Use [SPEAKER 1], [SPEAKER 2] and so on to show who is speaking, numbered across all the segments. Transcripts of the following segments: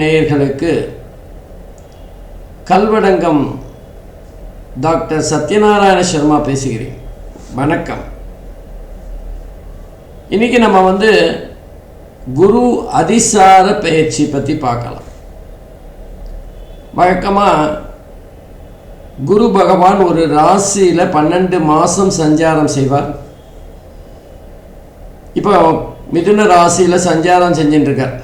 [SPEAKER 1] நேயர்களுக்கு கல்வடங்கம் டாக்டர் சத்யநாராயண சர்மா பேசுகிறேன். வணக்கம். இன்னைக்கு நம்ம வந்து குரு அதிசார பயிற்சி பற்றி பார்க்கலாம். வழக்கமாக குரு பகவான் ஒரு ராசியில் பன்னெண்டு மாதம் சஞ்சாரம் செய்வார். இப்போ மிதுன ராசியில் சஞ்சாரம் செஞ்சுட்டுருக்கார்.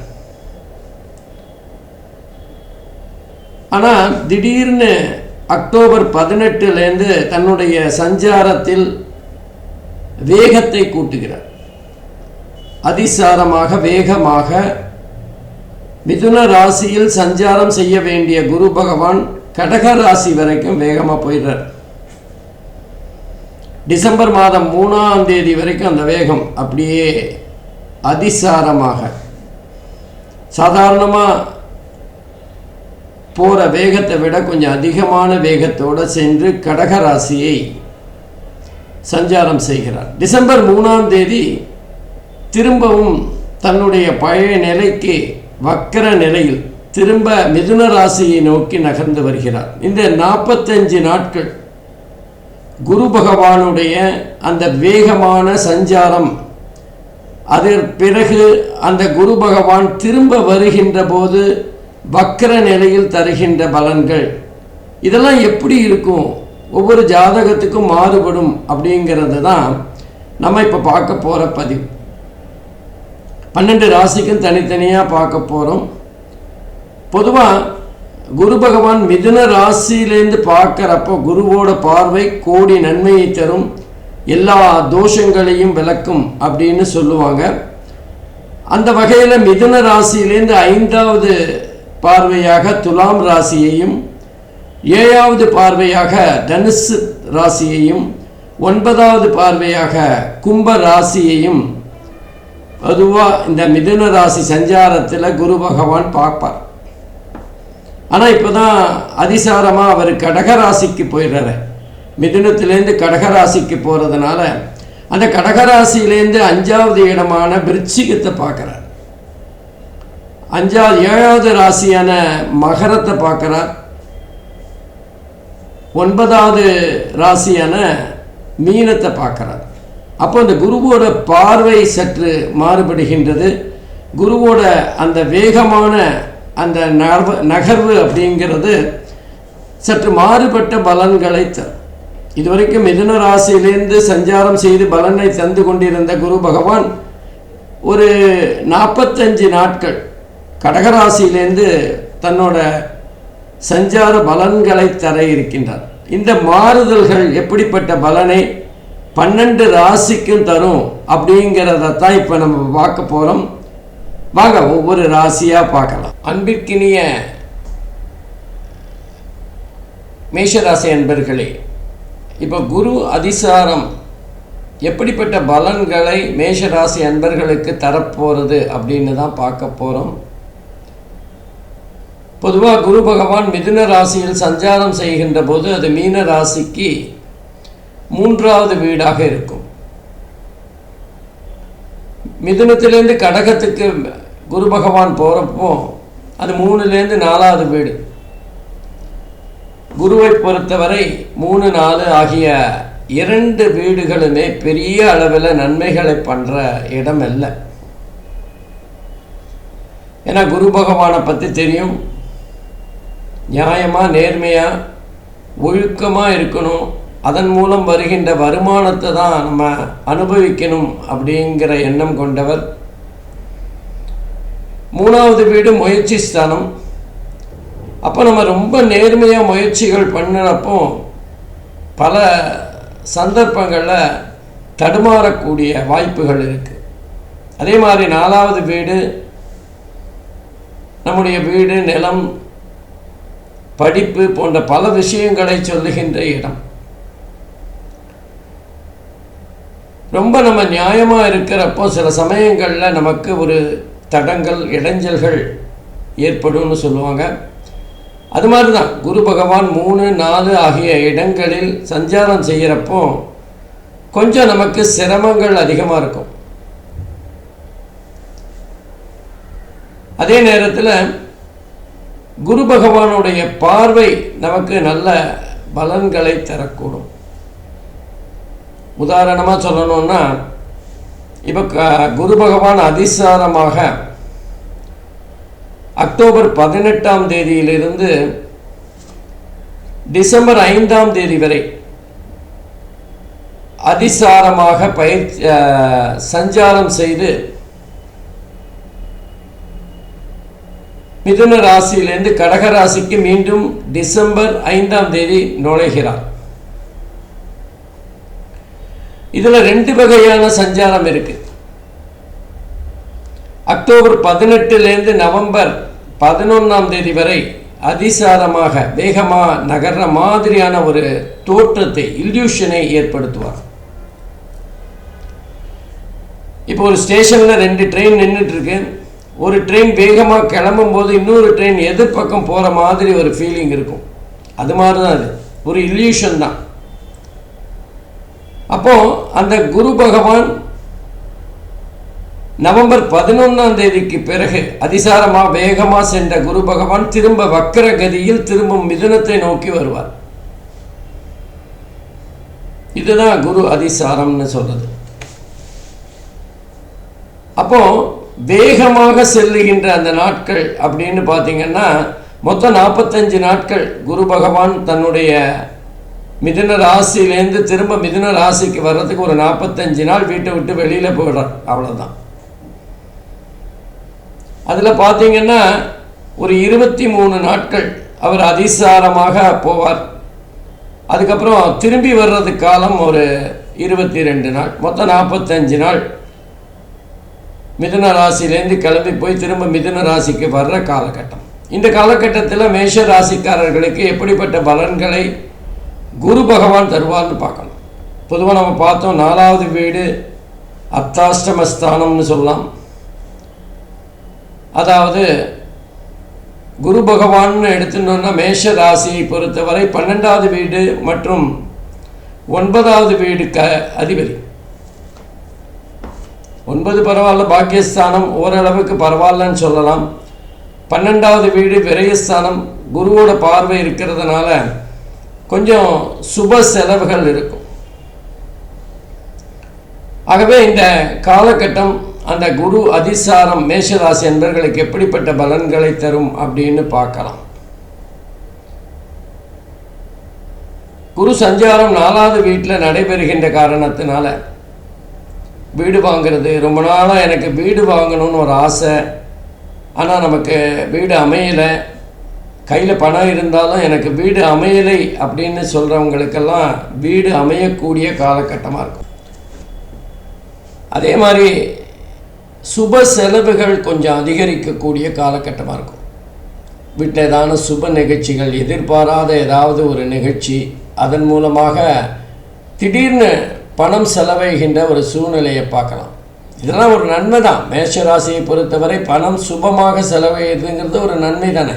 [SPEAKER 1] ஆனால் திடீர்னு அக்டோபர் பதினெட்டுலேருந்து தன்னுடைய சஞ்சாரத்தில் வேகத்தை கூட்டுகிறார். அதிசாரமாக வேகமாக மிதுன ராசியில் சஞ்சாரம் செய்ய வேண்டிய குரு பகவான் கடக ராசி வரைக்கும் வேகமாக போயிடுறார். டிசம்பர் மாதம் மூணாம் தேதி வரைக்கும் அந்த வேகம் அப்படியே அதிசாரமாக சாதாரணமாக போகிற வேகத்தை விட கொஞ்சம் அதிகமான வேகத்தோடு சென்று கடக ராசியை சஞ்சாரம் செய்கிறார். டிசம்பர் மூணாம் தேதி திரும்பவும் தன்னுடைய பழைய நிலைக்கு வக்கர நிலையில் திரும்ப மிதுன ராசியை நோக்கி நகர்ந்து வருகிறார். இந்த நாற்பத்தஞ்சு நாட்கள் குரு பகவானுடைய அந்த வேகமான சஞ்சாரம் அதன் பிறகு அந்த குரு பகவான் திரும்ப வருகின்ற போது வக்கர நிலையில் தருகின்ற பலன்கள். இதெல்லாம் எப்படி இருக்கும்? ஒவ்வொரு ஜாதகத்துக்கும் மாறுபடும் அப்படிங்கிறது தான் நம்ம இப்போ பார்க்க போகிற பதிவு. பன்னெண்டு ராசிக்கும் தனித்தனியாக பார்க்க போகிறோம் பொதுவாக குரு பகவான் மிதுன ராசியிலேருந்து பார்க்குறப்போ குருவோட பார்வை கோடி நன்மையை தரும் எல்லா தோஷங்களையும் விளக்கும் அப்படின்னு சொல்லுவாங்க. அந்த வகையில் மிதுன ராசியிலேருந்து ஐந்தாவது பார்வையாக துலாம் ராசியையும் ஏழாவது பார்வையாக தனுசு ராசியையும் ஒன்பதாவது பார்வையாக கும்ப ராசியையும் பொதுவாக இந்த மிதுன ராசி சஞ்சாரத்தில் குரு பகவான் பார்ப்பார். ஆனால் இப்போ தான் அதிசாரமாக அவர் கடகராசிக்கு போயிடுறாரு. மிதுனத்திலேருந்து கடகராசிக்கு போகிறதுனால அந்த கடகராசியிலேருந்து அஞ்சாவது இடமான விருச்சிகத்தை பார்க்குறார். அஞ்சாவது ஏழாவது ராசியான மகரத்தை பார்க்குறார். ஒன்பதாவது ராசியான மீனத்தை பார்க்குறார். அப்போ அந்த குருவோட பார்வை சற்று மாறுபடுகின்றது. குருவோட அந்த வேகமான அந்த நகர்வு நகர்வு அப்படிங்கிறது சற்று மாறுபட்ட பலன்களை தரும் இதுவரைக்கும் மிதுன ராசியிலேருந்து சஞ்சாரம் செய்து பலனை தந்து கொண்டிருந்த குரு பகவான் ஒரு நாற்பத்தஞ்சு நாட்கள் கடகராசியிலேருந்து தன்னோட சஞ்சார பலன்களை தர இருக்கின்றார். இந்த மாறுதல்கள் எப்படிப்பட்ட பலனை பன்னெண்டு ராசிக்கும் தரும் அப்படிங்கிறத தான் இப்போ நம்ம பார்க்க போகிறோம் வாங்க ஒவ்வொரு ராசியாக பார்க்கலாம். அன்பிற்கினிய மேஷராசி அன்பர்களே இப்போ குரு அதிசாரம் எப்படிப்பட்ட பலன்களை மேஷராசி அன்பர்களுக்கு தரப்போகிறது அப்படின்னு தான் பார்க்க போகிறோம் பொதுவாக குரு பகவான் மிதுன ராசியில் சஞ்சாரம் செய்கின்ற போது அது மீன ராசிக்கு மூன்றாவது வீடாக இருக்கும். மிதுனத்திலேருந்து கடகத்துக்கு குரு பகவான் போகிறப்போ அது மூணுலேருந்து நாலாவது வீடு. குருவை பொறுத்தவரை மூணு நாலு ஆகிய இரண்டு வீடுகளுமே பெரிய அளவில் நன்மைகளை பண்ணுற இடம் இல்லை ஏன்னா குரு பகவானை பற்றி தெரியும். நியாயமாக நேர்மையாக ஒழுக்கமாக இருக்கணும். அதன் மூலம் வருகின்ற வருமானத்தை தான் நம்ம அனுபவிக்கணும் அப்படிங்கிற எண்ணம் கொண்டவர். மூணாவது வீடு முயற்சி ஸ்தானம். அப்போ நம்ம ரொம்ப நேர்மையாக முயற்சிகள் பண்ணுறப்போ பல சந்தர்ப்பங்களில் தடுமாறக்கூடிய வாய்ப்புகள் இருக்குது அதே மாதிரி நாலாவது வீடு நம்முடைய வீடு நிலம் படிப்பு போன்ற பல விஷயங்களை சொல்லுகின்ற இடம். ரொம்ப நம்ம நியாயமாக இருக்கிறப்போ சில சமயங்களில் நமக்கு ஒரு தடங்கள் இடைஞ்சல்கள் ஏற்படும்னு சொல்லுவாங்க. அது மாதிரி தான் குரு பகவான் மூணு நாலு ஆகிய இடங்களில் சஞ்சாரம் செய்கிறப்போ கொஞ்சம் நமக்கு சிரமங்கள் அதிகமாக இருக்கும். அதே நேரத்தில் குரு பகவானுடைய பார்வை நமக்கு நல்ல பலன்களை தரக்கூடும். உதாரணமாக சொல்லணுன்னா இப்போ க குரு பகவான் அதிசாரமாக அக்டோபர் பதினெட்டாம் தேதியிலிருந்து டிசம்பர் ஐந்தாம் தேதி வரை அதிசாரமாக பயிற்சி சஞ்சாரம் செய்து மிதுன ராசியிலிருந்து கடக ராசிக்கு மீண்டும் டிசம்பர் ஐந்தாம் தேதி நுழைகிறார். இதுல ரெண்டு வகையான சஞ்சாரம் இருக்கு. அக்டோபர் பதினெட்டுலேருந்து நவம்பர் பதினொன்றாம் தேதி வரை அதிசாரமாக வேகமாக நகர்ற மாதிரியான ஒரு தோற்றத்தை இல்யூஷனை ஏற்படுத்துவார். இப்போ ஒரு ஸ்டேஷன்ல ரெண்டு ட்ரெயின் நின்றுட்டு இருக்கு ஒரு ட்ரெயின் வேகமாக கிளம்பும் போது இன்னொரு ட்ரெயின் எதிர்பக்கம் போகிற மாதிரி ஒரு ஃபீலிங் இருக்கும். அது மாதிரி தான் அது. ஒரு இல்யூஷன் தான். அப்போ அந்த குரு பகவான் நவம்பர் பதினொன்றாம் தேதிக்கு பிறகு அதிசாரமா வேகமா சென்ற குரு பகவான் திரும்ப வக்கர கதியில் திரும்பும் மிதுனத்தை நோக்கி வருவார். இதுதான் குரு அதிசாரம்னு சொல்றது. அப்போ வேகமாக செல்லுகின்ற அந்த நாட்கள் அப்படின்னு பார்த்தீங்கன்னா மொத்தம் நாற்பத்தஞ்சு நாட்கள் குரு பகவான் தன்னுடைய மிதுன ராசியிலேருந்து திரும்ப மிதுன ராசிக்கு வர்றதுக்கு ஒரு நாற்பத்தஞ்சு நாள் வீட்டை விட்டு வெளியில் போயிடுறார் அவ்வளோதான் அதில் பார்த்தீங்கன்னா ஒரு இருபத்தி மூணு நாட்கள் அவர் அதிசாரமாக போவார். அதுக்கப்புறம் திரும்பி வர்றது காலம் ஒரு இருபத்தி ரெண்டு நாள். மொத்தம் நாற்பத்தஞ்சு நாள். மிதுன ராசியிலேருந்து கிளம்பி போய் திரும்ப மிதுன ராசிக்கு வர்ற காலகட்டம். இந்த காலகட்டத்தில் மேஷ ராசிக்காரர்களுக்கு எப்படிப்பட்ட பலன்களை குரு பகவான் தருவார்னு பார்க்கணும். பொதுவாக நம்ம பார்த்தோம் நாலாவது வீடு அத்தாஷ்டமஸ்தானம்னு சொல்லலாம். அதாவது குரு பகவான்னு எடுத்துனோன்னா மேஷ ராசியை பொறுத்தவரை பன்னெண்டாவது வீடு மற்றும் ஒன்பதாவது வீடு க அதிபதி. ஒன்பது பரவாயில்ல பாக்கியஸ்தானம் ஓரளவுக்கு பரவாயில்லன்னு சொல்லலாம். பன்னெண்டாவது வீடு விரயஸ்தானம் குருவோட பார்வை இருக்கிறதுனால கொஞ்சம் சுப செலவுகள் இருக்கும். ஆகவே இந்த காலகட்டம் அந்த குரு அதிசாரம் மேஷராசி என்பவர்களுக்கு எப்படிப்பட்ட பலன்களை தரும் அப்படின்னு பார்க்கலாம். குரு சஞ்சாரம் நாலாவது வீட்டில் நடைபெறுகின்ற காரணத்தினால வீடு வாங்கிறது ரொம்ப நாளாக எனக்கு வீடு வாங்கணும்னு ஒரு ஆசை. ஆனால் நமக்கு வீடு அமையலை. கையில் பணம் இருந்தாலும் எனக்கு வீடு அமையலை அப்படின்னு சொல்கிறவங்களுக்கெல்லாம் வீடு அமையக்கூடிய காலகட்டமாக இருக்கும். அதே மாதிரி சுப செலவுகள் கொஞ்சம் அதிகரிக்கக்கூடிய காலகட்டமாக இருக்கும். வீட்டில் ஏதான சுப நிகழ்ச்சிகள் எதிர்பாராத ஏதாவது ஒரு நிகழ்ச்சி அதன் மூலமாக திடீர்னு பணம் செலவைகின்ற ஒரு சூழ்நிலையை பார்க்கலாம். இதெல்லாம் ஒரு நன்மை தான் மேஷராசியை பொறுத்தவரை பணம் சுபமாக செலவழிகிறதுங்கிறது ஒரு நன்மை தானே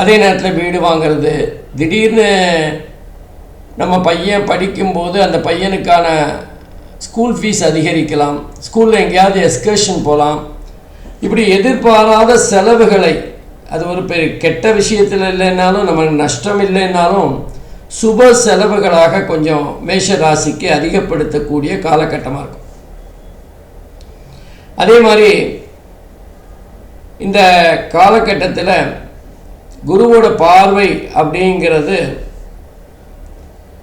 [SPEAKER 1] அதே நேரத்தில் வீடு வாங்கிறது. திடீர்னு நம்ம பையன் படிக்கும்போது அந்த பையனுக்கான ஸ்கூல் ஃபீஸ் அதிகரிக்கலாம். ஸ்கூலில் எங்கேயாவது எஸ்கர்ஷன் போகலாம் இப்படி எதிர்பாராத செலவுகளை அது ஒரு பெரிய கெட்ட விஷயத்தில் இல்லைன்னாலும் நமக்கு நஷ்டம் இல்லைன்னாலும் சுப செலவுகளாக கொஞ்சம் மேஷ ராசிக்கு அதிகப்படுத்தக்கூடிய காலகட்டமாக இருக்கும். அதே மாதிரி இந்த காலகட்டத்தில் குருவோட பார்வை அப்படிங்கிறது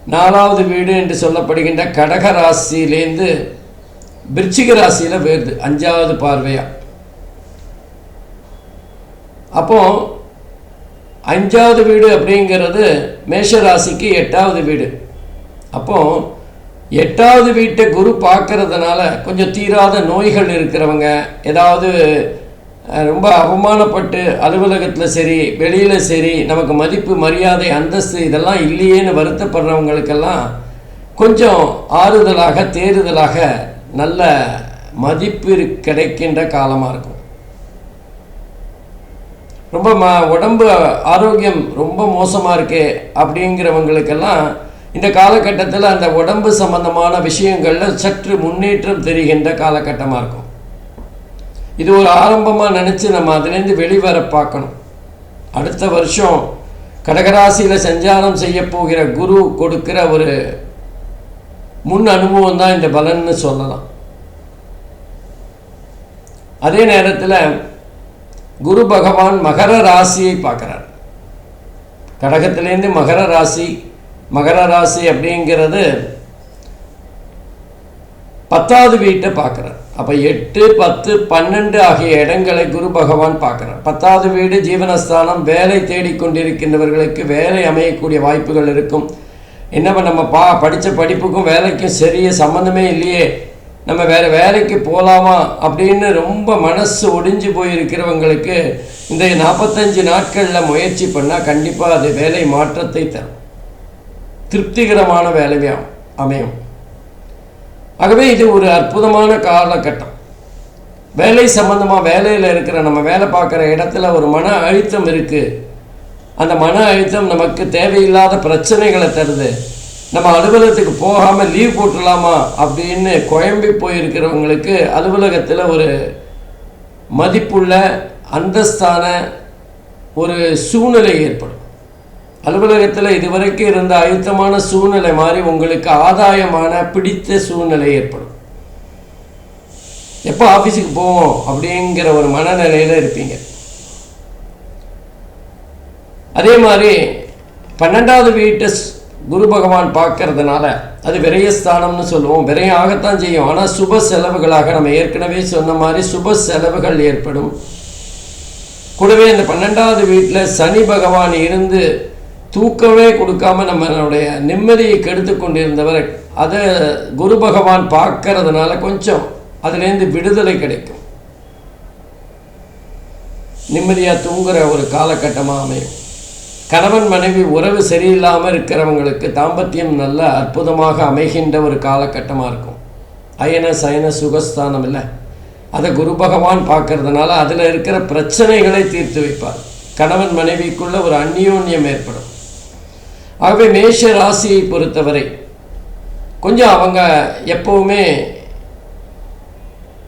[SPEAKER 1] நாலாவது வீடு என்று சொல்லப்படுகின்ற கடக ராசியிலேருந்து விருச்சிக ராசியில் வருது அஞ்சாவது பார்வையாக அப்போ அஞ்சாவது வீடு அப்படிங்கிறது மேஷ ராசிக்கு எட்டாவது வீடு. அப்போ எட்டாவது வீட்டை குரு பார்க்கறதுனால கொஞ்சம் தீராத நோய்கள் இருக்கிறவங்க ஏதாவது ரொம்ப அவமானப்பட்டு அலுவலகத்தில் சரி வெளியில் சரி நமக்கு மதிப்பு மரியாதை அந்தஸ்து இதெல்லாம் இல்லையேன்னு வருத்தப்படுறவங்களுக்கெல்லாம் கொஞ்சம் ஆறுதலாக தேறுதலாக நல்ல மதிப்பு கிடைக்கின்ற காலமாக இருக்கும். ரொம்ப ம உடம்பு ஆரோக்கியம் ரொம்ப மோசமாக இருக்கே அப்படிங்கிறவங்களுக்கெல்லாம் இந்த காலகட்டத்தில் அந்த உடம்பு சம்பந்தமான விஷயங்களில் சற்று முன்னேற்றம் தெரிகின்ற காலகட்டமாக இருக்கும். இது ஒரு ஆரம்பமாக நினச்சி நம்ம அதுலேருந்து வெளிவர பார்க்கணும். அடுத்த வருஷம் கடகராசியில் சஞ்சாரம் செய்ய போகிற குரு கொடுக்கிற ஒரு முன் அனுபவம் தான் இந்த பலன்னு சொல்லலாம். அதே நேரத்தில் குரு பகவான் மகர ராசியை பார்க்குறார். கடகத்திலேருந்து மகர ராசி மகர ராசி அப்படிங்கிறது பத்தாவது வீட்டை பார்க்குறார். அப்போ எட்டு பத்து பன்னெண்டு ஆகிய இடங்களை குரு பகவான் பார்க்குறார். பத்தாவது வீடு ஜீவனஸ்தானம் வேலை தேடிக்கொண்டிருக்கின்றவர்களுக்கு வேலை அமையக்கூடிய வாய்ப்புகள் இருக்கும். என்ன நம்ம பா படித்த படிப்புக்கும் வேலைக்கும் சரிய சம்மந்தமே இல்லையே. நம்ம வேறு வேலைக்கு போகலாமா அப்படின்னு ரொம்ப மனசு ஒடிஞ்சு போயிருக்கிறவங்களுக்கு இந்த நாற்பத்தஞ்சு நாட்களில் முயற்சி பண்ணால் கண்டிப்பாக அது வேலை மாற்றத்தை தரும். திருப்திகரமான வேலையாக அமையும். ஆகவே இது ஒரு அற்புதமான காலகட்டம். வேலை சம்பந்தமாக வேலையில் இருக்கிற நம்ம வேலை பார்க்குற இடத்துல ஒரு மன அழுத்தம் இருக்குது அந்த மன அழுத்தம் நமக்கு தேவையில்லாத பிரச்சனைகளை தருது. நம்ம அலுவலகத்துக்கு போகாமல் லீவ் போட்டுடலாமா அப்படின்னு குழம்பி போயிருக்கிறவங்களுக்கு அலுவலகத்தில் ஒரு மதிப்புள்ள அந்தஸ்தான ஒரு சூழ்நிலை ஏற்படும். அலுவலகத்தில் இதுவரைக்கும் இருந்த அழுத்தமான சூழ்நிலை மாதிரி உங்களுக்கு ஆதாயமான பிடித்த சூழ்நிலை ஏற்படும். எப்போ ஆஃபீஸுக்கு போவோம் அப்படிங்கிற ஒரு மனநிலையில் இருப்பீங்க. அதே மாதிரி பன்னெண்டாவது வீட்டை குரு பகவான் பார்க்கறதுனால அது விரயஸ்தானம்னு சொல்லுவோம். விரயம் ஆகத்தான் செய்யும். ஆனால் சுப செலவுகளாக நம்ம ஏற்கனவே சொன்ன மாதிரி சுப செலவுகள் ஏற்படும். கூடவே இந்த பன்னெண்டாவது வீட்டில் சனி பகவான் இருந்து தூக்கமே கொடுக்காம நம்மளுடைய நிம்மதியை கெடுத்து கொண்டிருந்தவர் அதை குரு பகவான் பார்க்கறதுனால கொஞ்சம் அதுலேருந்து விடுதலை கிடைக்கும். நிம்மதியாக தூங்குற ஒரு காலகட்டமாக அமையும். கணவன் மனைவி உறவு சரியில்லாமல் இருக்கிறவங்களுக்கு தாம்பத்தியம் நல்ல அற்புதமாக அமைகின்ற ஒரு காலகட்டமாக இருக்கும். அயன சயன சுகஸ்தானம் இல்லை. அதை குரு பகவான் பார்க்கறதுனால அதில் இருக்கிற பிரச்சனைகளை தீர்த்து வைப்பார். கணவன் மனைவிக்குள்ள ஒரு அந்யோன்யம் ஏற்படும். ஆகவே மேஷ ராசியை பொறுத்தவரை கொஞ்சம் அவங்க எப்பவுமே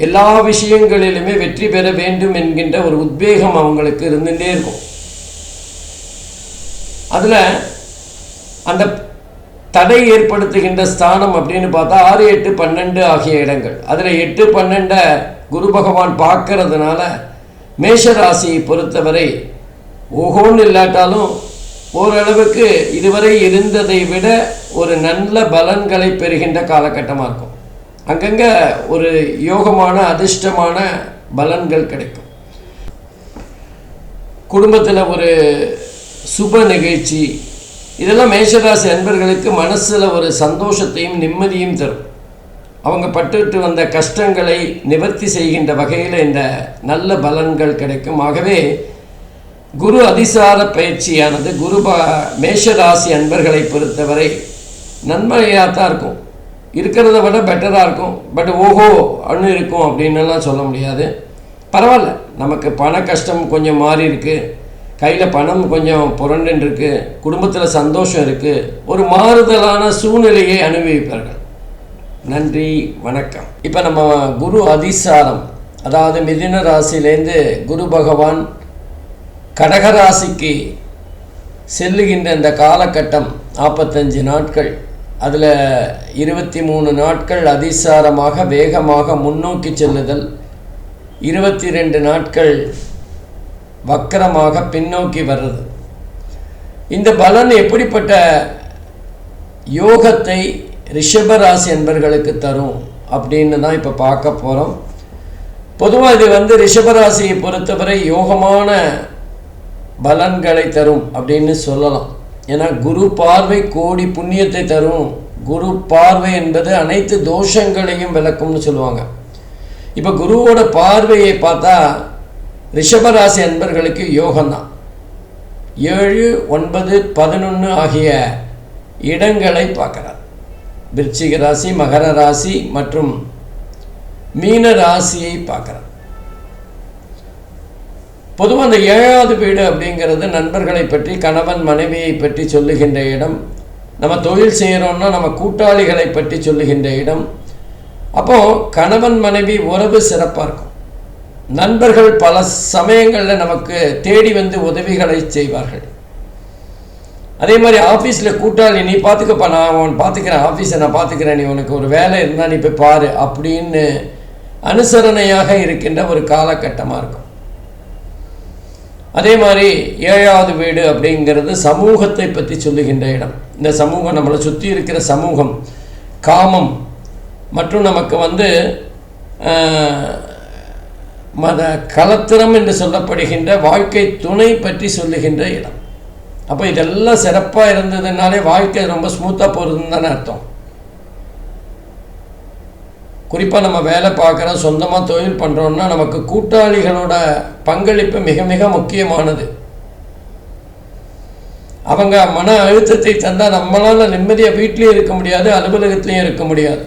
[SPEAKER 1] எல்லா விஷயங்களிலுமே வெற்றி பெற வேண்டும் என்கின்ற ஒரு உத்வேகம் அவங்களுக்கு இருந்துகிட்டே இருக்கும். அதில் அந்த தடை ஏற்படுத்துகின்ற ஸ்தானம் அப்படின்னு பார்த்தா ஆறு எட்டு பன்னெண்டு ஆகிய இடங்கள். அதில் எட்டு பன்னெண்டை குரு பகவான் பார்க்கறதுனால மேஷ ராசியை பொறுத்தவரை ஓஹோன்னு இல்லாட்டாலும் ஓரளவுக்கு இதுவரை இருந்ததை விட ஒரு நல்ல பலன்களை பெறுகின்ற காலகட்டமாக இருக்கும். அங்கங்கே ஒரு யோகமான அதிர்ஷ்டமான பலன்கள் கிடைக்கும். குடும்பத்தில் ஒரு சுப நிகழ்ச்சி இதெல்லாம் மேஷராசி அன்பர்களுக்கு மனசில் ஒரு சந்தோஷத்தையும் நிம்மதியும் தரும். அவங்க பட்டுட்டு வந்த கஷ்டங்களை நிவர்த்தி செய்கின்ற வகையில் இந்த நல்ல பலன்கள் கிடைக்கும். ஆகவே குரு அதிசார பயிற்சியானது குரு ப மேஷராசி அன்பர்களை பொறுத்தவரை நன்மையாக தான் இருக்கும். இருக்கிறத விட பெட்டராக இருக்கும். பட் ஓஹோ அண்ணு இருக்கும் அப்படின்னுலாம் சொல்ல முடியாது. பரவாயில்ல. நமக்கு பண கஷ்டம் கொஞ்சம் மாறி இருக்குது கையில் பணம் கொஞ்சம் புரண்டுன்னு இருக்குது குடும்பத்தில் சந்தோஷம் இருக்குது ஒரு மாறுதலான சூழ்நிலையை அனுபவிப்பார்கள். நன்றி வணக்கம். இப்போ நம்ம குரு அதிசாரம் அதாவது மிதின ராசியிலேருந்து குரு பகவான் கடகராசிக்கு செல்லுகின்ற இந்த காலகட்டம் நாற்பத்தஞ்சு நாட்கள். அதில் இருபத்தி மூணு நாட்கள் அதிசாரமாக வேகமாக முன்னோக்கி செல்லுதல் இருபத்தி ரெண்டு நாட்கள் வக்கரமாக பின்னோக்கி வர்றது. இந்த பலன் எப்படிப்பட்ட யோகத்தை ரிஷபராசி என்பர்களுக்கு தரும் அப்படின்னு தான் இப்போ பார்க்க போகிறோம் பொதுவாக இது வந்து ரிஷபராசியை பொறுத்தவரை யோகமான பலன்களை தரும் அப்படின்னு சொல்லலாம். ஏன்னா குரு பார்வை கோடி புண்ணியத்தை தரும். குரு பார்வை என்பது அனைத்து தோஷங்களையும் விளக்கும்னு சொல்லுவாங்க. இப்போ குருவோட பார்வையை பார்த்தா ரிஷபராசி அன்பர்களுக்கு யோகம்தான். ஏழு ஒன்பது பதினொன்று ஆகிய இடங்களை பார்க்குறார். விருச்சிக ராசி மகர ராசி மற்றும் மீன ராசியை பார்க்குறார். பொதுவாக அந்த ஏழாவது வீடு அப்படிங்கிறது நண்பர்களை பற்றி கணவன் மனைவியை பற்றி சொல்லுகின்ற இடம். நம்ம தொழில் செய்கிறோம்னா நம்ம கூட்டாளிகளை பற்றி சொல்லுகின்ற இடம். அப்போது கணவன் மனைவி உறவு சிறப்பாக இருக்கும். நண்பர்கள் பல சமயங்களில் நமக்கு தேடி வந்து உதவிகளை செய்வார்கள். அதே மாதிரி ஆஃபீஸில் கூட்டாளி நீ பார்த்துக்கப்பா நான் உன் பார்த்துக்கிறேன் ஆஃபீஸை நான் பார்த்துக்கிறேன் நீ உனக்கு ஒரு வேலை இருந்தால் நீ போய் பாரு அப்படின்னு அனுசரணையாக இருக்கின்ற ஒரு காலகட்டமாக இருக்கும். அதே மாதிரி ஏழாவது வீடு அப்படிங்கிறது சமூகத்தை பற்றி சொல்லுகின்ற இடம். இந்த சமூகம் நம்மளை சுற்றி இருக்கிற சமூகம் காமம் மற்றும் நமக்கு வந்து மத கலத்திரம் என்று சொல்லப்படுகின்ற வாழ்க்கை துணை பற்றி சொல்லுகின்ற இடம். அப்போ இதெல்லாம் சிறப்பாக இருந்ததுனாலே வாழ்க்கை ரொம்ப ஸ்மூத்தாக போகிறதுன்னு தானே அர்த்தம். குறிப்பாக நம்ம வேலை பார்க்குறோம் சொந்தமாக தொழில் பண்ணுறோம்னா நமக்கு கூட்டாளிகளோட பங்களிப்பு மிக மிக முக்கியமானது. அவங்க மன அழுத்தத்தை தந்தால் நம்மளால் நிம்மதியாக வீட்லேயும் இருக்க முடியாது அலுவலகத்துலேயும் இருக்க முடியாது.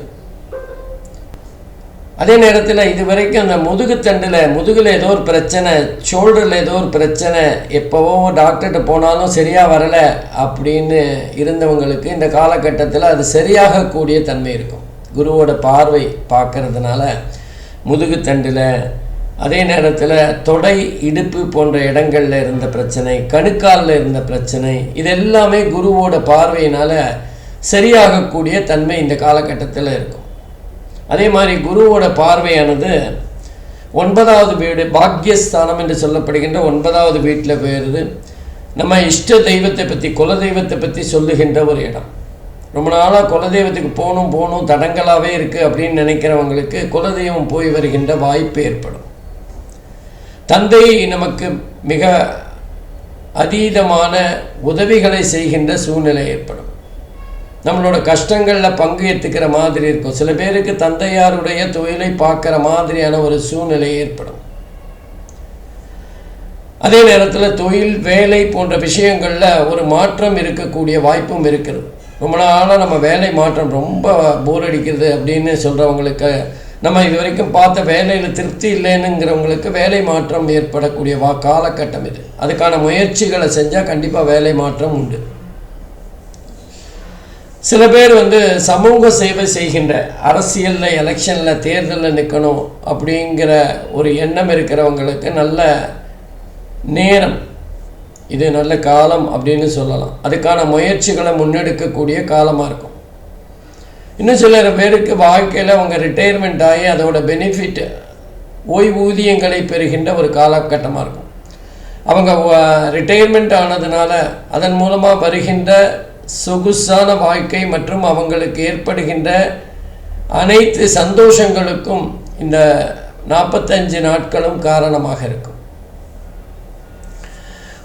[SPEAKER 1] அதே நேரத்தில் இது வரைக்கும் அந்த முதுகுத்தண்டில் முதுகில் ஏதோ ஒரு பிரச்சனை ஷோல்டரில் ஏதோ ஒரு பிரச்சனை எப்போவோ டாக்டர்கிட்ட போனாலும் சரியாக வரலை அப்படின்னு இருந்தவங்களுக்கு இந்த காலகட்டத்தில் அது சரியாகக்கூடிய தன்மை இருக்கும். குருவோட பார்வை பார்க்கறதுனால முதுகுத்தண்டில் அதே நேரத்தில் தொடை இடுப்பு போன்ற இடங்களில் இருந்த பிரச்சனை கணுக்காலில் இருந்த பிரச்சனை இது எல்லாமே குருவோட பார்வையினால் சரியாகக்கூடிய தன்மை இந்த காலகட்டத்தில் இருக்கும். அதே மாதிரி குருவோட பார்வையானது ஒன்பதாவது வீடு பாக்யஸ்தானம் என்று சொல்லப்படுகின்ற ஒன்பதாவது வீட்டில் போயிடுது நம்ம இஷ்ட தெய்வத்தை பற்றி குல தெய்வத்தை பற்றி சொல்லுகின்ற ஒரு இடம். ரொம்ப நாளாக குலதெய்வத்துக்கு போகணும் போகணும் தடங்களாகவே இருக்குது அப்படின்னு நினைக்கிறவங்களுக்கு குலதெய்வம் போய் வருகின்ற வாய்ப்பு ஏற்படும். தந்தை நமக்கு மிக அதீதமான உதவிகளை செய்கின்ற சூழ்நிலை ஏற்படும். நம்மளோட கஷ்டங்களில் பங்கு ஏற்றுக்கிற மாதிரி இருக்கும். சில பேருக்கு தந்தையாருடைய தொழிலை பார்க்குற மாதிரியான ஒரு சூழ்நிலை ஏற்படும். அதே நேரத்தில் தொழில் வேலை போன்ற விஷயங்களில் ஒரு மாற்றம் இருக்கக்கூடிய வாய்ப்பும் இருக்கிறது. ரொம்ப நாளாக நம்ம வேலை மாற்றம் ரொம்ப போர் அடிக்கிறது அப்படின்னு சொல்கிறவங்களுக்கு நம்ம இது வரைக்கும் பார்த்த வேலையில் திருப்தி இல்லைன்னுங்கிறவங்களுக்கு வேலை மாற்றம் ஏற்படக்கூடிய வா காலகட்டம் இது. அதுக்கான முயற்சிகளை செஞ்சால் கண்டிப்பாக வேலை மாற்றம் உண்டு. சில பேர் வந்து சமூக சேவை செய்கின்ற அரசியலில் எலெக்ஷனில் தேர்தலில் நிற்கணும் அப்படிங்கிற ஒரு எண்ணம் இருக்கிறவங்களுக்கு நல்ல நேரம் இது நல்ல காலம் அப்படின்னு சொல்லலாம். அதுக்கான முயற்சிகளை முன்னெடுக்கக்கூடிய காலமாக இருக்கும். இன்னும் சில பேருக்கு வாழ்க்கையில் அவங்க ரிட்டையர்மெண்ட் ஆகி அதோட பெனிஃபிட் ஓய்வூதியங்களை பெறுகின்ற ஒரு காலகட்டமாக இருக்கும். அவங்க ரிட்டையர்மெண்ட் ஆனதுனால அதன் மூலமாக வருகின்ற சொகுசான வாழ்க்கை மற்றும் அவங்களுக்கு ஏற்படுகின்ற அனைத்து சந்தோஷங்களுக்கும் இந்த நாற்பத்தஞ்சு நாட்களும் காரணமாக இருக்கும்.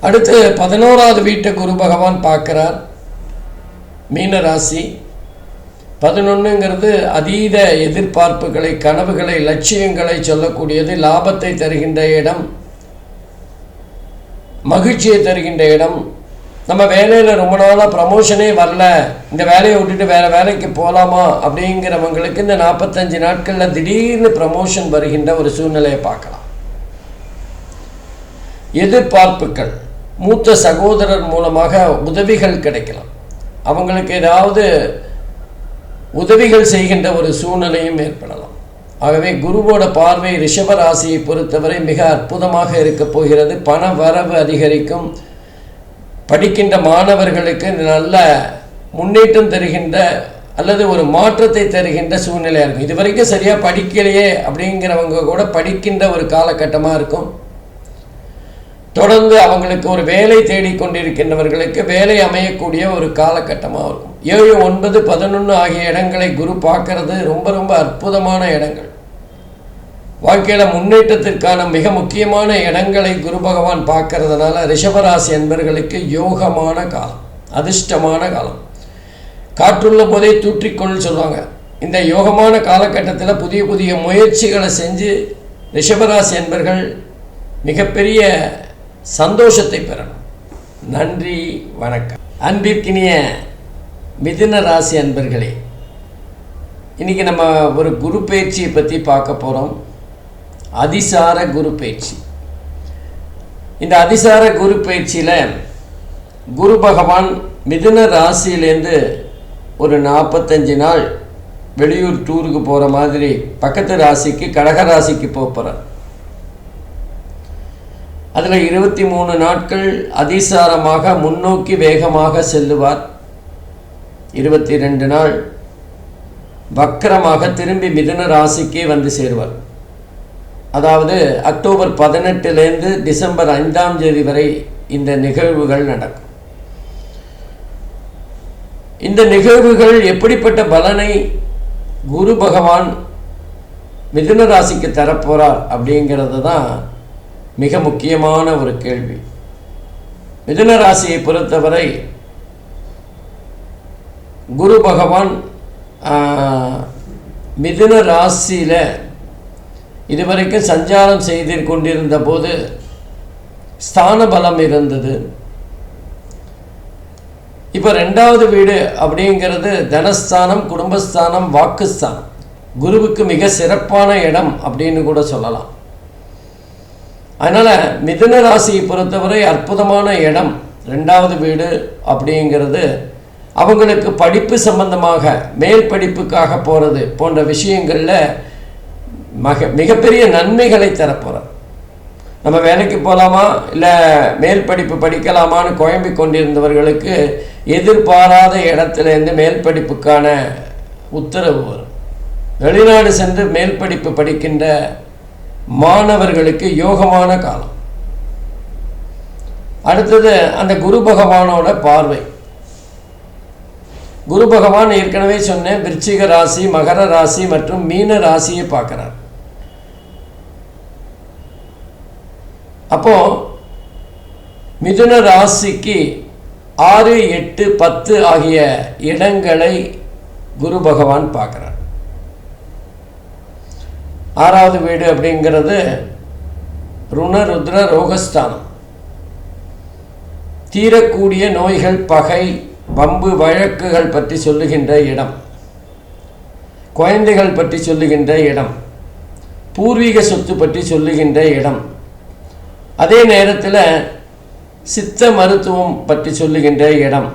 [SPEAKER 1] அடுத்து பதினோராவது வீட்டை குரு பகவான் பார்க்குறார். மீன ராசி பதினொன்றுங்கிறது அதீத எதிர்பார்ப்புகளை கனவுகளை லட்சியங்களை சொல்லக்கூடியது லாபத்தை தருகின்ற இடம் மகிழ்ச்சியை தருகின்ற இடம். நம்ம வேலையில் ரொம்ப நாளாக ப்ரமோஷனே வரல. இந்த வேலையை விட்டுட்டு வேறு வேலைக்கு போகலாமா அப்படிங்கிறவங்களுக்கு இந்த நாற்பத்தஞ்சு நாட்களில் திடீர்னு ப்ரமோஷன் வருகின்ற ஒரு சூழ்நிலையை பார்க்கலாம். எதிர்பார்ப்புகள். மூத்த சகோதரர் மூலமாக உதவிகள் கிடைக்கலாம். அவங்களுக்கு ஏதாவது உதவிகள் செய்கின்ற ஒரு சூழ்நிலையும் ஏற்படலாம். ஆகவே குருவோட பார்வை ரிஷப ராசியை பொறுத்தவரை மிக அற்புதமாக இருக்கப் போகிறது. பண வரவு அதிகரிக்கும். படிக்கின்ற மாணவர்களுக்கு நல்ல முன்னேற்றம் தருகின்ற அல்லது ஒரு மாற்றத்தை தருகின்ற சூழ்நிலையாக இருக்கும். இது வரைக்கும் சரியாக படிக்கலையே அப்படிங்கிறவங்க கூட படிக்கின்ற ஒரு காலகட்டமாக இருக்கும். தொடர்ந்து அவங்களுக்கு ஒரு வேலை தேடிக்கொண்டிருக்கின்றவர்களுக்கு வேலை அமையக்கூடிய ஒரு காலகட்டமாக இருக்கும். ஏழு ஒன்பது பதினொன்று ஆகிய இடங்களை குரு பார்க்கறது ரொம்ப ரொம்ப அற்புதமான இடங்கள். வாழ்க்கையில் முன்னேற்றத்திற்கான மிக முக்கியமான இடங்களை குரு பகவான் பார்க்கறதுனால ரிஷபராசி என்பர்களுக்கு யோகமான காலம் அதிர்ஷ்டமான காலம். காற்றுள்ள போதே தூற்றிக்கொள் சொல்லுவாங்க. இந்த யோகமான காலகட்டத்தில் புதிய புதிய முயற்சிகளை செஞ்சு ரிஷபராசி என்பர்கள் மிகப்பெரிய சந்தோஷத்தை பெறணும். நன்றி வணக்கம். அன்பிற்கினிய மிதுன ராசி அன்பர்களே இன்றைக்கி நம்ம ஒரு குரு பயிற்சியை பற்றி பார்க்க போகிறோம் அதிசார குரு பயிற்சி. இந்த அதிசார குரு பயிற்சியில் குரு பகவான் மிதுன ராசியிலேருந்து ஒரு நாற்பத்தஞ்சு நாள் வெளியூர் டூருக்கு போகிற மாதிரி பக்கத்து ராசிக்கு கடக ராசிக்கு போக போகிறார் அதில் இருபத்தி மூணு நாட்கள் அதிசாரமாக முன்னோக்கி வேகமாக செல்லுவார். இருபத்தி ரெண்டு நாள் வக்கரமாக திரும்பி மிதுன ராசிக்கே வந்து சேருவார். அதாவது அக்டோபர் பதினெட்டுலேருந்து டிசம்பர் ஐந்தாம் தேதி வரை இந்த நிகழ்வுகள் நடக்கும். இந்த நிகழ்வுகள் எப்படிப்பட்ட பலனை குரு பகவான் மிதுன ராசிக்கு தரப்போகிறார் அப்படிங்கிறது தான் மிக முக்கியமான ஒரு கேள்வி. மிதுன ராசியை பொறுத்தவரை குரு பகவான் மிதுன ராசியில் இதுவரைக்கும் சஞ்சாரம் செய்து கொண்டிருந்த போது ஸ்தான பலம் இருந்தது. இப்போ ரெண்டாவது வீடு அப்படிங்கிறது தனஸ்தானம் குடும்பஸ்தானம் வாக்குஸ்தானம். குருவுக்கு மிக சிறப்பான இடம் அப்படின்னு கூட சொல்லலாம். அதனால் மிதுன ராசியை பொறுத்தவரை அற்புதமான இடம் ரெண்டாவது வீடு அப்படிங்கிறது அவங்களுக்கு படிப்பு சம்பந்தமாக மேல் படிப்புக்காக போகிறது போன்ற விஷயங்களில் மக மிகப்பெரிய நன்மைகளை தரப்போகிறார் நம்ம வேலைக்கு போகலாமா இல்லை மேல் படிப்பு படிக்கலாமான்னு குழம்பிக் கொண்டிருந்தவர்களுக்கு எதிர்பாராத இடத்துலேருந்து மேல் படிப்புக்கான உத்தரவு வரும். வெளிநாடு சென்று மேல் படிப்பு படிக்கின்ற மாணவர்களுக்கு யோகமான காலம். அடுத்தது அந்த குரு பகவானோட பார்வை. குரு பகவான் ஏற்கனவே சொன்னேன் விருச்சிக ராசி மகர ராசி மற்றும் மீன ராசியை பார்க்குறார். அப்போ மிதுன ராசிக்கு ஆறு எட்டு பத்து ஆகிய இடங்களை குரு பகவான் பார்க்குறார். ஆறாவது வீடு அப்படிங்கிறது ருணருத்ர ரோகஸ்தானம். தீரக்கூடிய நோய்கள் பகை வம்பு வழக்குகள் பற்றி சொல்லுகின்ற இடம். குழந்தைகள் பற்றி சொல்லுகின்ற இடம். பூர்வீக சொத்து பற்றி சொல்லுகின்ற இடம். அதே நேரத்தில் சித்த மருத்துவம் பற்றி சொல்லுகின்ற இடம்.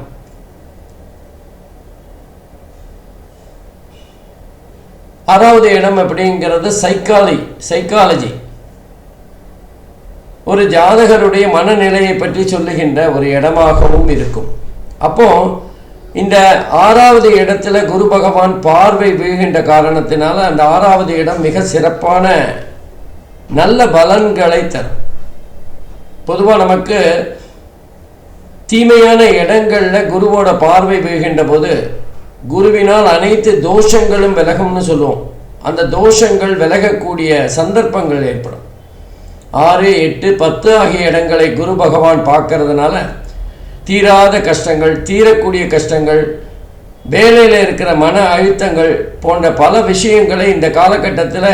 [SPEAKER 1] ஆறாவது இடம் அப்படிங்கிறது சைக்காலி சைக்காலஜி ஒரு ஜாதகருடைய மனநிலையை பற்றி சொல்லுகின்ற ஒரு இடமாகவும் இருக்கும். அப்போ இந்த ஆறாவது இடத்துல குரு பகவான் பார்வை வீழ்கின்ற காரணத்தினால அந்த ஆறாவது இடம் மிக சிறப்பான நல்ல பலன்களை தரும். பொதுவாக நமக்கு தீமையான இடங்களில் குருவோட பார்வை வீழ்கின்ற போது குருவினால் அனைத்து தோஷங்களும் விலகும்னு சொல்லுவோம். அந்த தோஷங்கள் விலகக்கூடிய சந்தர்ப்பங்கள் ஏற்படும். ஆறு எட்டு பத்து ஆகிய இடங்களை குரு பகவான் பார்க்கறதுனால தீராத கஷ்டங்கள் தீரக்கூடிய கஷ்டங்கள் வேலையில் இருக்கிற மன அழுத்தங்கள் போன்ற பல விஷயங்களை இந்த காலகட்டத்தில்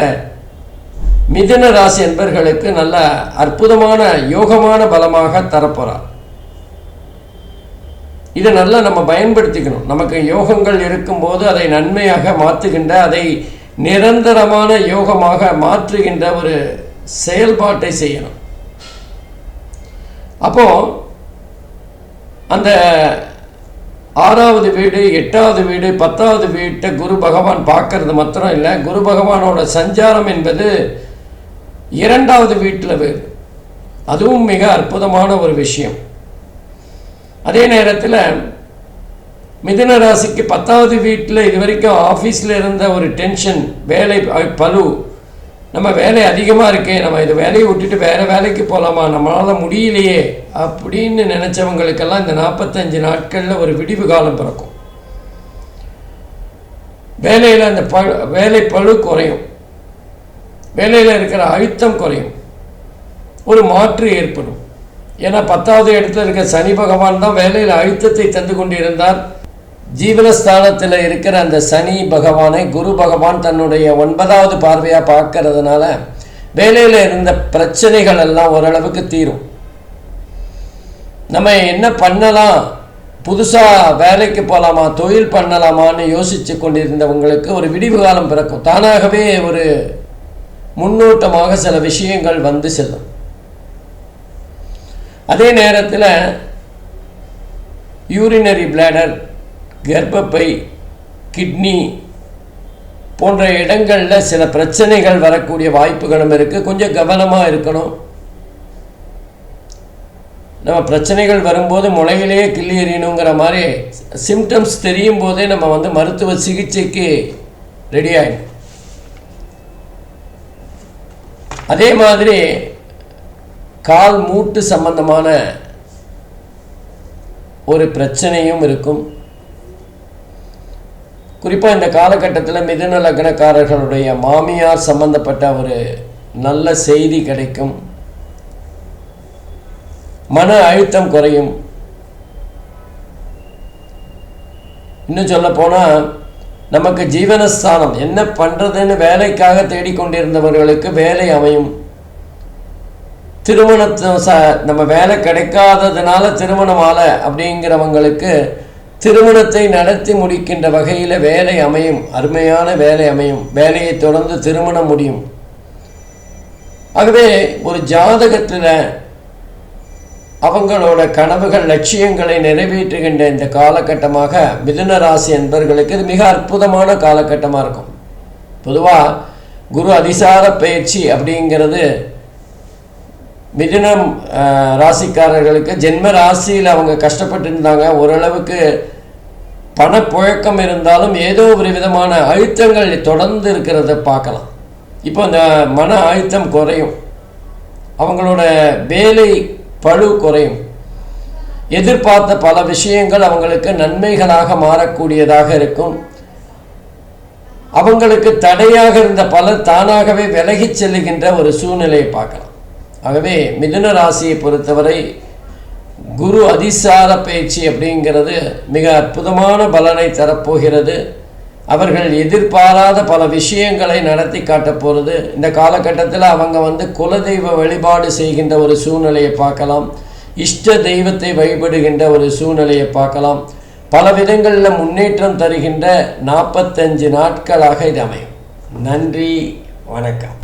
[SPEAKER 1] மிதுன ராசி என்பர்களுக்கு நல்ல அற்புதமான யோகமான பலமாக தரப்போகிறார் இதை நல்லா நம்ம பயன்படுத்திக்கணும். நமக்கு யோகங்கள் இருக்கும்போது அதை நன்மையாக மாற்றுகின்ற அதை நிரந்தரமான யோகமாக மாற்றுகின்ற ஒரு செயல்பாட்டை செய்யணும். அப்போ அந்த ஆறாவது வீடு எட்டாவது வீடு பத்தாவது வீட்டை குரு பகவான் பார்க்கறது மாத்திரம் இல்லை. குரு பகவானோட சஞ்சாரம் என்பது இரண்டாவது வீட்டில் அதுவும் மிக அற்புதமான ஒரு விஷயம். அதே நேரத்தில் மிதுன ராசிக்கு பத்தாவது வீட்டில் இது வரைக்கும் ஆஃபீஸில் இருந்த ஒரு டென்ஷன் வேலை பலு பளு. நம்ம வேலை அதிகமாக இருக்கே நம்ம இது வேலையை விட்டுட்டு வேறு வேலைக்கு போகலாமா நம்மளால் முடியலையே அப்படின்னு நினச்சவங்களுக்கெல்லாம் இந்த நாற்பத்தஞ்சு நாட்களில் ஒரு விடிவு காலம் பிறக்கும். வேலையில் அந்த ப வேலை பளு குறையும். வேலையில் இருக்கிற அழுத்தம் குறையும். ஒரு மாற்று ஏற்படும். ஏன்னா பத்தாவது இடத்துல இருக்க சனி பகவான் தான் வேலையில் அழுத்தத்தை தந்து கொண்டிருந்தார். ஜீவனஸ்தானத்தில் இருக்கிற அந்த சனி பகவானை குரு பகவான் தன்னுடைய ஒன்பதாவது பார்வையாக பார்க்கறதுனால வேலையில் இருந்த பிரச்சனைகள் எல்லாம் ஓரளவுக்கு தீரும். நம்ம என்ன பண்ணலாம்? புதுசாக வேலைக்கு போகலாமா தொழில் பண்ணலாமான்னு யோசித்து கொண்டிருந்தவங்களுக்கு ஒரு விடிவு காலம் பிறக்கும். தானாகவே ஒரு முன்னோட்டமாக சில விஷயங்கள் வந்து செல்லும். அதே நேரத்தில் யூரினரி பிளாடர் கர்ப்பப்பை கிட்னி போன்ற இடங்களில் சில பிரச்சனைகள் வரக்கூடிய வாய்ப்புகளும் இருக்குது கொஞ்சம் கவனமாக இருக்கணும். நம்ம பிரச்சனைகள் வரும்போது முளையிலேயே கிள்ளி எறியணுங்கிற மாதிரி சிம்டம்ஸ் தெரியும் போதே நம்ம வந்து மருத்துவ சிகிச்சைக்கு ரெடி ஆகிடும் அதே மாதிரி கால் மூட்டு சம்பந்தமான ஒரு பிரச்சனையும் இருக்கும். குறிப்பாக இந்த காலகட்டத்தில் மிதுன லக்னக்காரர்களுடைய மாமியார் சம்பந்தப்பட்ட ஒரு நல்ல செய்தி கிடைக்கும். மன அழுத்தம் குறையும். இன்னும் சொல்ல போனால் நமக்கு ஜீவனஸ்தானம் என்ன பண்ணுறதுன்னு வேலைக்காக தேடிக்கொண்டிருந்தவர்களுக்கு வேலை அமையும். திருமணத்தை ச நம்ம வேலை கிடைக்காததுனால திருமணம் ஆலை அப்படிங்கிறவங்களுக்கு திருமணத்தை நடத்தி முடிக்கின்ற வகையில் வேலை அமையும். அருமையான வேலை அமையும். வேலையை தொடர்ந்து திருமணம் முடியும். ஆகவே ஒரு ஜாதகத்தில் அவங்களோட கனவுகள் லட்சியங்களை நிறைவேற்றுகின்ற இந்த காலகட்டமாக மிதுன ராசி என்பர்களுக்கு இது மிக அற்புதமான காலகட்டமாக இருக்கும். பொதுவாக குரு அதிசார பயிற்சி அப்படிங்கிறது மிதுனம் ராசிக்காரர்களுக்கு ஜென்ம ராசியில் அவங்க கஷ்டப்பட்டு இருந்தாங்க ஓரளவுக்கு பணப்புழக்கம் இருந்தாலும் ஏதோ ஒரு விதமான அழுத்தங்கள் தொடர்ந்து இருக்கிறத பார்க்கலாம். இப்போ இந்த மன அழுத்தம் குறையும். அவங்களோட வேலை பழு குறையும். எதிர்பார்த்த பல விஷயங்கள் அவங்களுக்கு நன்மைகளாக மாறக்கூடியதாக இருக்கும். அவங்களுக்கு தடையாக இருந்த பலர் தானாகவே விலகிச் செல்லுகின்ற ஒரு சூழ்நிலையை பார்க்கலாம். ஆகவே மிதுன ராசியை பொறுத்தவரை குரு அதிசார பயிற்சி அப்படிங்கிறது மிக அற்புதமான பலனை தரப்போகிறது. அவர்கள் எதிர்பாராத பல விஷயங்களை நடத்தி காட்டப் போகிறது இந்த காலகட்டத்தில் அவங்க வந்து குலதெய்வ வழிபாடு செய்கின்ற ஒரு சூழ்நிலையை பார்க்கலாம். இஷ்ட தெய்வத்தை வழிபடுகின்ற ஒரு சூழ்நிலையை பார்க்கலாம். பல விதங்களில் முன்னேற்றம் தருகின்ற நாற்பத்தஞ்சு நாட்களாக இது அமையும். நன்றி வணக்கம்.